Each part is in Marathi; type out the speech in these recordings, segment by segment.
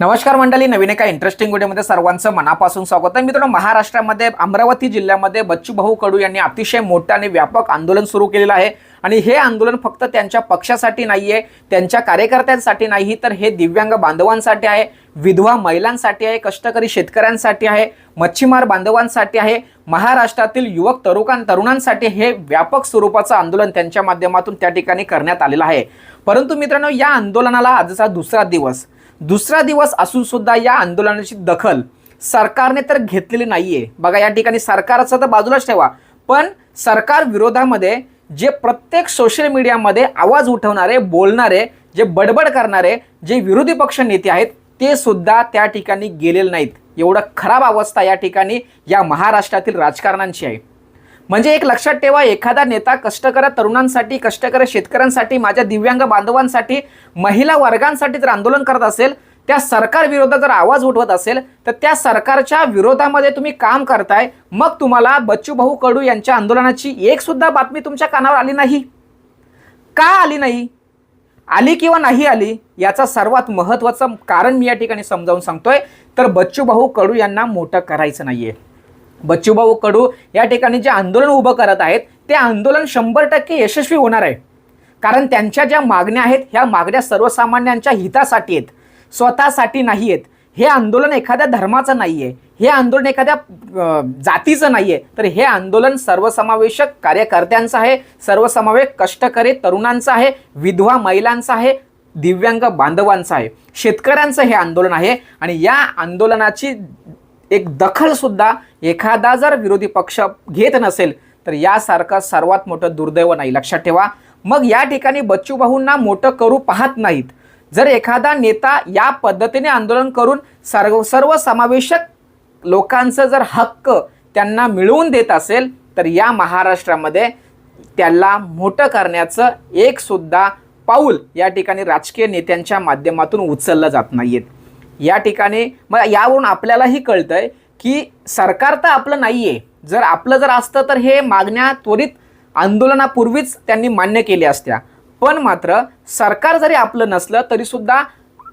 नमस्कार मंडळी नवीन एका इंटरेस्टिंग व्हिडिओमध्ये सर्वांचं मनापासून स्वागत आहे. मित्रांनो महाराष्ट्रामध्ये अमरावती जिल्ह्यामध्ये बच्चूभाऊ कडू यांनी अतिशय मोठं आणि व्यापक आंदोलन सुरू केलेलं आहे. आणि हे आंदोलन फक्त त्यांच्या पक्षासाठी नाही आहे त्यांच्या कार्यकर्त्यांसाठी नाही तर हे दिव्यांग बांधवांसाठी आहे विधवा महिलांसाठी आहे कष्टकरी शेतकऱ्यांसाठी आहे मच्छीमार बांधवांसाठी आहे महाराष्ट्रातील युवक तरुकां तरुणांसाठी हे व्यापक स्वरूपाचं आंदोलन त्यांच्या माध्यमातून त्या ठिकाणी करण्यात आलेलं आहे. परंतु मित्रांनो या आंदोलनाला आजचा दुसरा दिवस. दुसरा दिवस असून सुद्धा या आंदोलनाची दखल सरकारने तर घेतलेली नाहीये. बघा या ठिकाणी सरकारचं तर बाजूलाच ठेवा. पण सरकार विरोधामध्ये जे प्रत्येक सोशल मीडियामध्ये आवाज उठवणारे बोलणारे जे बडबड करणारे जे विरोधी पक्ष नेते आहेत ते सुद्धा त्या ठिकाणी गेलेले नाहीत. एवढं खराब अवस्था या ठिकाणी या महाराष्ट्रातील राजकारणांची आहे. म्हणजे एक लक्षात ठेवा एखादा नेता कष्टकर तरुणांसाठी कष्टकर शेतकऱ्यांसाठी माझ्या दिव्यांग बांधवांसाठी महिला वर्गांसाठी जर आंदोलन करत असेल त्या सरकार विरोधात जर आवाज उठवत असेल तर त्या सरकारच्या विरोधामध्ये तुम्ही काम करताय. मग तुम्हाला बच्चू भाऊ कडू यांच्या आंदोलनाची एक सुद्धा बातमी तुमच्या कानावर आली नाही. का आली नाही? आली किंवा नाही आली याचा सर्वात महत्त्वाचं कारण मी या ठिकाणी समजावून सांगतोय. तर बच्चू भाऊ कडू यांना मोठं करायचं नाहीये. बच्चूभाऊ कडू या ठिकाणी जे आंदोलन उभं करत आहेत ते आंदोलन शंभर टक्के यशस्वी होणार आहे. कारण त्यांच्या ज्या मागण्या आहेत ह्या मागण्या सर्वसामान्यांच्या हितासाठी आहेत स्वतःसाठी नाही आहेत. हे आंदोलन एखाद्या धर्माचं नाही आहे हे आंदोलन एखाद्या जातीचं नाही आहे तर हे आंदोलन सर्वसमावेशक कार्यकर्त्यांचं आहे सर्वसमावेश कष्टकरी तरुणांचं आहे विधवा महिलांचं आहे दिव्यांग बांधवांचं आहे. शेतकऱ्यांचं हे आंदोलन आहे आणि या आंदोलनाची एक दखलसुद्धा एखादा जर विरोधी पक्ष घेत नसेल तर यासारखं सर्वात मोठं दुर्दैव नाही. लक्षात ठेवा. मग या ठिकाणी बच्चू भाऊंना मोठं करू पाहत नाहीत. जर एखादा नेता या पद्धतीने आंदोलन करून सर्व सर्वसमावेशक लोकांचं जर हक्क त्यांना मिळवून देत असेल तर या महाराष्ट्रामध्ये त्याला मोठं करण्याचं एकसुद्धा पाऊल या ठिकाणी राजकीय नेत्यांच्या माध्यमातून उचललं जात नाहीयेत. या ठिकाणी मग यावरून आपल्यालाही कळतंय की सरकार तर आपलं नाही आहे जर आपलं जर असतं तर हे मागण्या त्वरित आंदोलनापूर्वीच त्यांनी मान्य केल्या असत्या. पण मात्र सरकार जरी आपलं नसलं तरीसुद्धा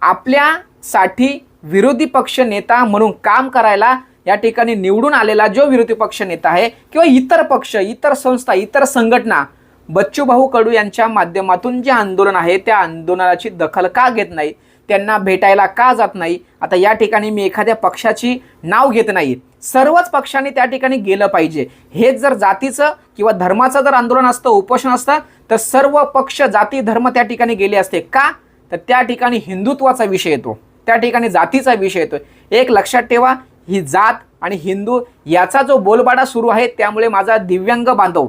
आपल्यासाठी विरोधी पक्ष नेता म्हणून काम करायला या ठिकाणी निवडून आलेला जो विरोधी पक्ष नेता आहे किंवा इतर पक्ष इतर संस्था इतर संघटना बच्चू भाऊ कडू यांच्या माध्यमातून जे आंदोलन आहे त्या आंदोलनाची दखल का घेत नाही त्यांना भेटायला का जात नाही? आता या ठिकाणी मी एखाद्या पक्षाची नाव घेत नाही. सर्वच पक्षांनी त्या ठिकाणी गेलं पाहिजे. हेच जर जातीचं किंवा धर्माचं जर आंदोलन असतं उपोषण असतं तर सर्व पक्ष जाती धर्म त्या ठिकाणी गेले असते. का? तर त्या ठिकाणी हिंदुत्वाचा विषय येतो. त्या ठिकाणी जातीचा विषय येतो एक लक्षात ठेवा ही जात आणि हिंदू याचा जो बोलबाडा सुरू आहे त्यामुळे माझा दिव्यांग बांधव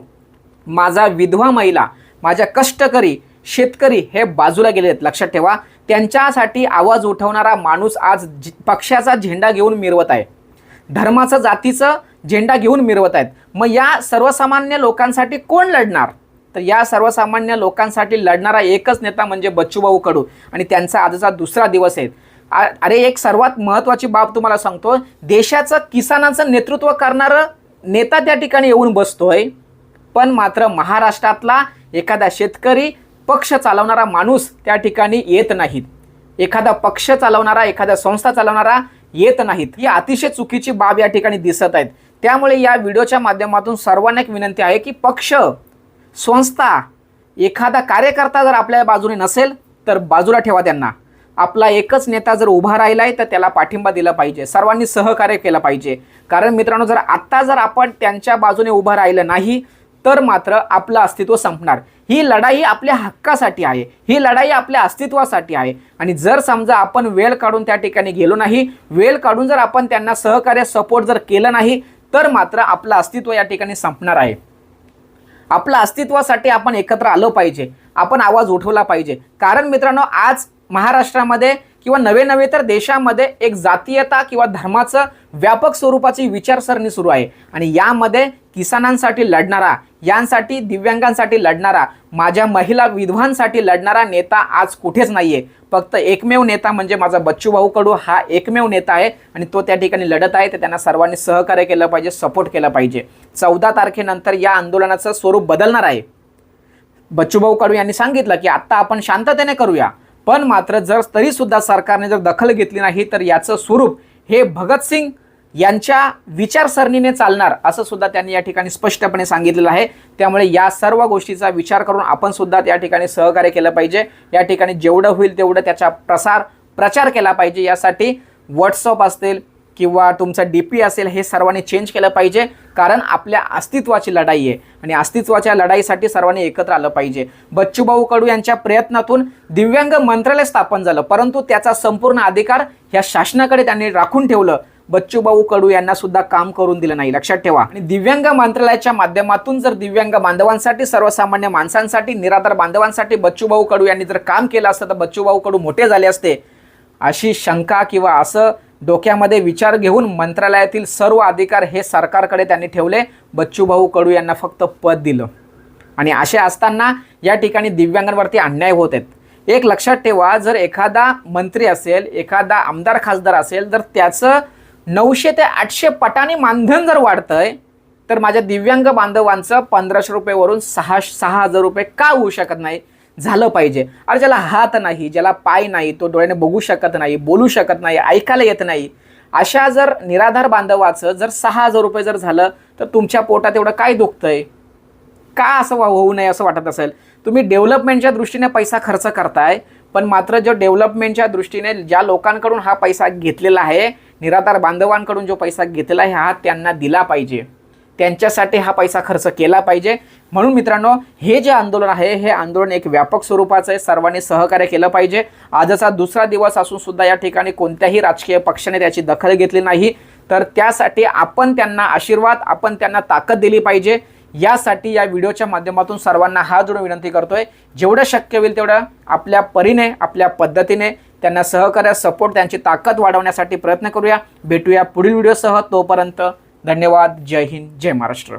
माझा विधवा महिला माझ्या कष्टकरी शेतकरी हे बाजूला गेले आहेत लक्षात ठेवा त्यांच्यासाठी आवाज उठवणारा माणूस आज पक्षाचा झेंडा घेऊन मिरवत आहे. धर्माचं जातीचं झेंडा घेऊन मिरवत आहेत. मग या सर्वसामान्य लोकांसाठी कोण लढणार? तर या सर्वसामान्य लोकांसाठी लढणारा एकच नेता म्हणजे बच्चूभाऊ कडू. आणि त्यांचा आजचा दुसरा दिवस आहे. अरे एक सर्वात महत्त्वाची बाब तुम्हाला सांगतो देशाचं किसानाचं नेतृत्व करणारं नेता त्या ठिकाणी येऊन बसतोय. पण मात्र महाराष्ट्रातला एखादा शेतकरी पक्ष चालवणारा माणूस त्या ठिकाणी येत नाहीत. एखादा पक्ष चालवणारा एखाद्या संस्था चालवणारा येत नाहीत. ही अतिशय चुकीची बाब या ठिकाणी दिसत आहेत. त्यामुळे या व्हिडिओच्या माध्यमातून सर्वांना एक विनंती आहे की पक्ष संस्था एखादा कार्यकर्ता जर आपल्या बाजूने नसेल तर बाजूला ठेवा त्यांना. आपला एकच नेता जर उभा राहिलाय तर त्याला पाठिंबा दिला पाहिजे. सर्वांनी सहकार्य केलं पाहिजे. कारण मित्रांनो जर आत्ता जर आपण त्यांच्या बाजूने उभं राहिलं नाही तर मात्र आपलं अस्तित्व संपणार. ही लढाई आपल्या हक्कासाठी आहे. ही लढाई आपल्या अस्तित्वासाठी आहे. आणि जर समजा आपण वेळ काढून त्या ठिकाणी गेलो नाही वेळ काढून जर आपण त्यांना सहकार्य सपोर्ट जर केलं नाही तर मात्र आपलं अस्तित्व या ठिकाणी संपणार आहे. आपल्या अस्तित्वासाठी आपण एकत्र आलो पाहिजे. आपण आवाज उठवला पाहिजे. कारण मित्रांनो आज महाराष्ट्रामध्ये किंवा नवे नवे तर देशामध्ये एक जातीयता किंवा धर्माचं व्यापक स्वरूपाची विचारसरणी सुरू आहे. आणि यामध्ये किसानांसाठी लढणारा यांसाठी दिव्यांगांसाठी लढणारा माझ्या महिला विधवांसाठी लढणारा नेता आज कुठेच नाहीये. फक्त एकमेव नेता म्हणजे माझा बच्चू भाऊ कडू. हा एकमेव नेता आहे आणि तो त्या ठिकाणी लढत आहे. तर त्यांना सर्वांनी सहकार्य केलं पाहिजे सपोर्ट केला पाहिजे. चौदा तारखेनंतर या आंदोलनाचं स्वरूप बदलणार आहे. बच्चूभाऊ कडू यांनी सांगितलं की आत्ता आपण शांततेने करूया. पण मात्र जर तरीसुद्धा सरकारने जर दखल घेतली नाही तर याचं स्वरूप हे भगतसिंग यांच्या विचारसरणीने चालणार असं सुद्धा त्यांनी या ठिकाणी स्पष्टपणे सांगितलेलं आहे. त्यामुळे या सर्व गोष्टीचा विचार करून आपण सुद्धा त्या ठिकाणी सहकार्य केलं पाहिजे. या ठिकाणी जेवढं होईल तेवढं त्याचा प्रसार प्रचार केला पाहिजे. यासाठी व्हॉट्सअप असतील किंवा तुमचं डी पी असेल हे सर्वांनी चेंज केलं पाहिजे. कारण आपल्या अस्तित्वाची लढाई आहे आणि अस्तित्वाच्या लढाईसाठी सर्वांनी एकत्र आलं पाहिजे. बच्चूभाऊ कडू यांच्या प्रयत्नातून दिव्यांग मंत्रालय स्थापन झालं. परंतु त्याचा संपूर्ण अधिकार ह्या शासनाकडे त्यांनी राखून ठेवलं. बच्चूभाऊ कडू यांना सुद्धा काम करून दिलं नाही. लक्षात ठेवा. आणि दिव्यांग मंत्रालयाच्या माध्यमातून जर दिव्यांग बांधवांसाठी सर्वसामान्य माणसांसाठी निराधार बांधवांसाठी बच्चूभाऊ कडू यांनी जर काम केलं असतं तर बच्चूभाऊ कडू मोठे झाले असते. अशी शंका किंवा असं डोक्यामध्ये विचार घेऊन मंत्रालयातील सर्व अधिकार हे सरकारकडे त्यांनी ठेवले. बच्चूभाऊ कडू यांना फक्त पद दिलं. आणि असे असताना या ठिकाणी दिव्यांगांवरती अन्याय होत आहेत. एक लक्षात ठेवा जर एखादा मंत्री असेल एखादा आमदार खासदार असेल तर त्याचं नऊशे ते आठशे पटाने मानधन जर वाढतंय तर माझ्या दिव्यांग बांधवांचं पंधराशे रुपयेवरून सहा सहा हजार रुपये का होऊ शकत नाही? झालं पाहिजे. अरे ज्याला हात नाही ज्याला पाय नाही तो डोळ्याने बघू शकत नाही बोलू शकत नाही ऐकायला येत नाही अशा जर निराधार बांधवाचं जर सहा हजार रुपये जर झालं तर तुमच्या पोटात एवढं काय दुखतंय? का असं वा- होऊ नये असं वाटत असेल? तुम्ही डेव्हलपमेंटच्या दृष्टीने पैसा खर्च करताय पण मात्र जो डेव्हलपमेंटच्या दृष्टीने ज्या लोकांकडून हा पैसा घेतलेला आहे निराधार बांधवांकडून जो पैसा घेतला आहे हा त्यांना दिला पाहिजे. त्यांच्यासाठी हा पैसा खर्च केला पाहिजे. म्हणून मित्रांनो हे जे आंदोलन आहे हे आंदोलन एक व्यापक स्वरूपाचं आहे. सर्वांनी सहकार्य केलं पाहिजे. आजचा दुसरा दिवस असून सुद्धा या ठिकाणी कोणत्याही राजकीय पक्षाने त्याची दखल घेतली नाही. तर त्यासाठी आपण त्यांना आशीर्वाद आपण त्यांना ताकद दिली पाहिजे. यासाठी या व्हिडिओच्या माध्यमातून सर्वांना हात जोडून विनंती करतोय. जेवढं शक्य होईल तेवढं आपल्या परीने आपल्या पद्धतीने त्यांना सहकार्य सपोर्ट त्यांची ताकद वाढवण्यासाठी प्रयत्न करूया. भेटूया पुढील व्हिडिओसह तोपर्यंत धन्यवाद. जय हिंद. जय महाराष्ट्र.